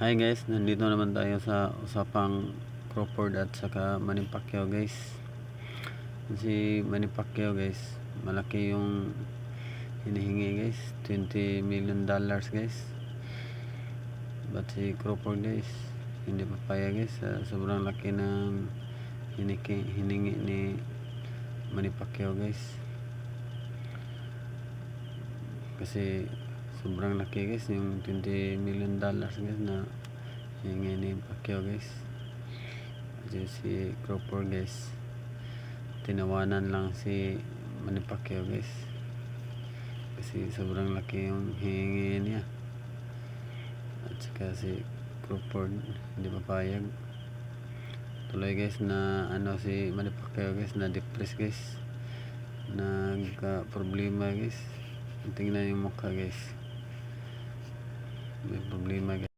Hi guys, nandito naman tayo sa usapang Crawford at saka Manny Pacquiao guys. Si Manny Pacquiao guys, malaki yung hinihingi guys, 20 million dollars guys. But si Crawford guys, hindi papaya guys, sa sobrang laki ng hiniki, hiningi ni Manny Pacquiao guys. Kasi sobrang laki guys. Yung 20 million dollars guys na hihingi ni Pacquiao guys. Kasi si Crawford guys tinawanan lang si Manny Pacquiao guys. Kasi sobrang laki yung hihingi niya. At saka si Crawford hindi papayag. Tuloy guys na ano si Manny Pacquiao guys na depress guys. Nagka problema guys. Tingnan yung mukha guys may problema